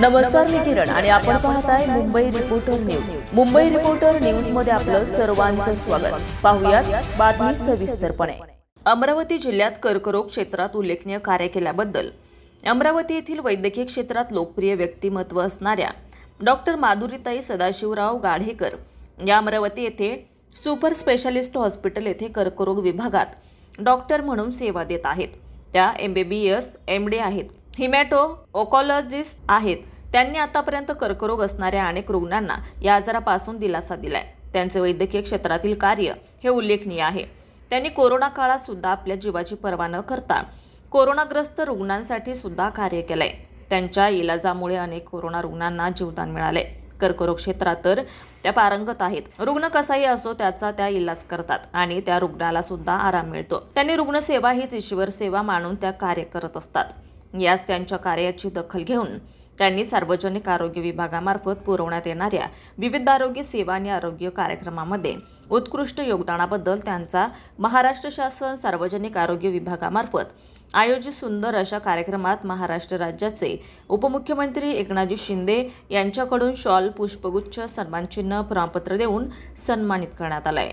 नमस्कार मी किरण आणि आपण पाहताय Mumbai reporter news Mumbai reporter न्यूजमध्ये आपलं सर्वांचं स्वागत. पाहुयात बातमी सविस्तरपणे. अमरावती जिल्ह्यात कर्करोग क्षेत्रात उल्लेखनीय कार्य केल्याबद्दल. अमरावती येथील वैद्यकीय क्षेत्रात लोकप्रिय व्यक्तिमत्व असणाऱ्या डॉक्टर माधुरीताई सदाशिवराव गाढेकर या अमरावती येथे सुपर स्पेशालिस्ट हॉस्पिटल येथे कर्करोग विभागात डॉक्टर म्हणून सेवा देत आहेत. त्या M B B S M D आहेत. हिमॅटो ओकॉलॉजिस्ट आहेत. त्यांनी आतापर्यंत कर्करोग असणाऱ्या अनेक रुग्णांना या आजारापासून दिलासा दिलाय. त्यांचे वैद्यकीय क्षेत्रातील कार्य हे उल्लेखनीय आहे. त्यांनी कोरोना काळात सुद्धा आपल्या जीवाची पर्वा न करता कोरोनाग्रस्त रुग्णांसाठी सुद्धा कार्य केलंय. त्यांच्या इलाजामुळे अनेक कोरोना रुग्णांना जीवदान मिळाले कर्करोग क्षेत्रात तर त्या पारंगत आहेत. रुग्ण कसाही असो त्याचा त्या इलाज करतात आणि त्या रुग्णाला सुद्धा आराम मिळतो. त्यांनी रुग्णसेवा हीच ईश्वर सेवा मानून त्या कार्य करत असतात. यास त्यांच्या कार्याची दखल घेऊन त्यांनी सार्वजनिक आरोग्य विभागामार्फत पुरवण्यात येणाऱ्या विविध आरोग्य सेवा आणि आरोग्य कार्यक्रमामध्ये उत्कृष्ट योगदानाबद्दल त्यांचा महाराष्ट्र शासन सार्वजनिक आरोग्य विभागामार्फत आयोजित सुंदर अशा कार्यक्रमात महाराष्ट्र राज्याचे उपमुख्यमंत्री एकनाथजी शिंदे यांच्याकडून शॉल पुष्पगुच्छ सन्मानचिन्ह प्रमाणपत्र देऊन सन्मानित करण्यात आलाय.